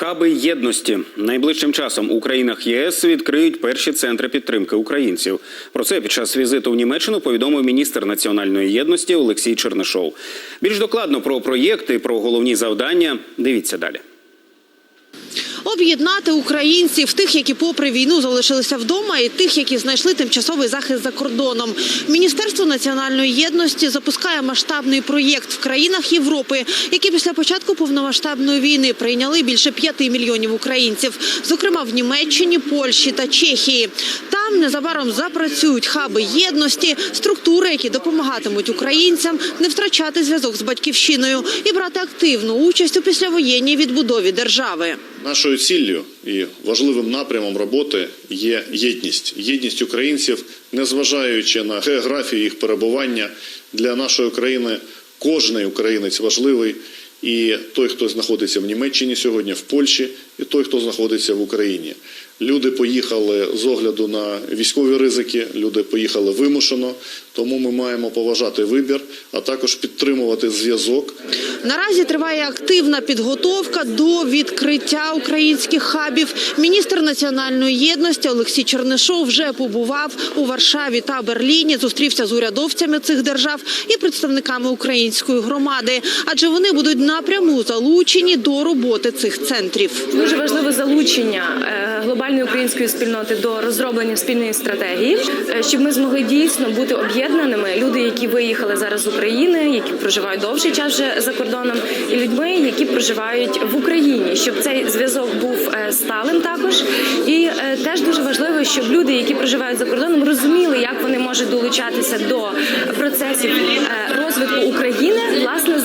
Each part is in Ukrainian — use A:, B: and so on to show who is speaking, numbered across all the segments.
A: Хаби єдності найближчим часом у країнах ЄС відкриють перші центри підтримки українців. Про це під час візиту в Німеччину повідомив міністр національної єдності Олексій Чернишов. Більш докладно про проєкти, про головні завдання. Дивіться далі.
B: Об'єднати українців, тих, які попри війну залишилися вдома, і тих, які знайшли тимчасовий захист за кордоном. Міністерство національної єдності запускає масштабний проєкт в країнах Європи, які після початку повномасштабної війни прийняли більше п'яти мільйонів українців, зокрема в Німеччині, Польщі та Чехії. Там незабаром запрацюють хаби єдності, структури, які допомагатимуть українцям не втрачати зв'язок з батьківщиною і брати активну участь у післявоєнній відбудові держави.
C: Нашою ціллю і важливим напрямом роботи є єдність. Єдність українців, незважаючи на географію їх перебування для нашої країни, кожний українець важливий. І той, хто знаходиться в Німеччині сьогодні, в Польщі, і той, хто знаходиться в Україні. Люди поїхали з огляду на військові ризики, люди поїхали вимушено, тому ми маємо поважати вибір, а також підтримувати зв'язок
B: Наразі триває активна підготовка до відкриття українських хабів. Міністр національної єдності Олексій Чернишов вже побував у Варшаві та Берліні. Зустрівся з урядовцями цих держав і представниками української громади, адже вони будуть напряму залучені до роботи цих центрів.
D: Дуже важливе залучення е, глобальної української спільноти до розроблення спільної стратегії, е, щоб ми змогли дійсно бути об'єднаними. Люди, які виїхали зараз з України, які проживають довший час вже за кордоном, і людьми, які проживають в Україні, щоб цей зв'язок був е, сталим також. І е, теж дуже важливо, щоб люди, які проживають за кордоном, розуміли, як вони можуть долучатися до процесів розвитку України власне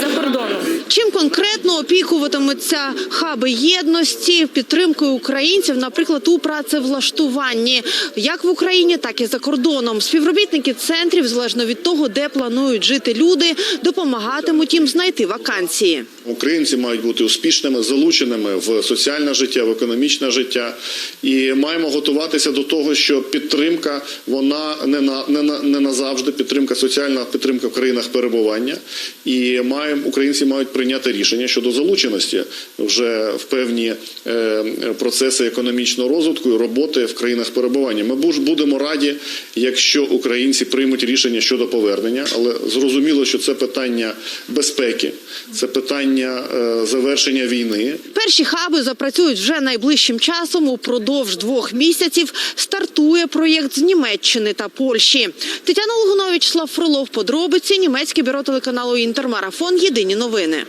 B: опікуватимуться хаби єдності підтримкою українців, наприклад, у працевлаштуванні, як в Україні, так і за кордоном. Співробітники центрів, залежно від того, де планують жити люди, допомагатимуть їм знайти вакансії.
C: Українці мають бути успішними, залученими в соціальне життя, в економічне життя, і маємо готуватися до того, що підтримка вона не на не на не назавжди. Підтримка соціальна підтримка в країнах перебування, і маємо українці мають прийняти рішення щодо залученості вже в певні е, процеси економічного розвитку і роботи в країнах перебування. Ми будемо раді, якщо українці приймуть рішення щодо повернення, але зрозуміло, що це питання безпеки, це питання е, завершення війни.
B: Перші хаби запрацюють вже найближчим часом. Упродовж двох місяців стартує проєкт з Німеччини та Польщі. Тетяна Лугунович, Слав Фролов, подробиці, німецьке бюро телеканалу Інтермарафон. Єдині новини.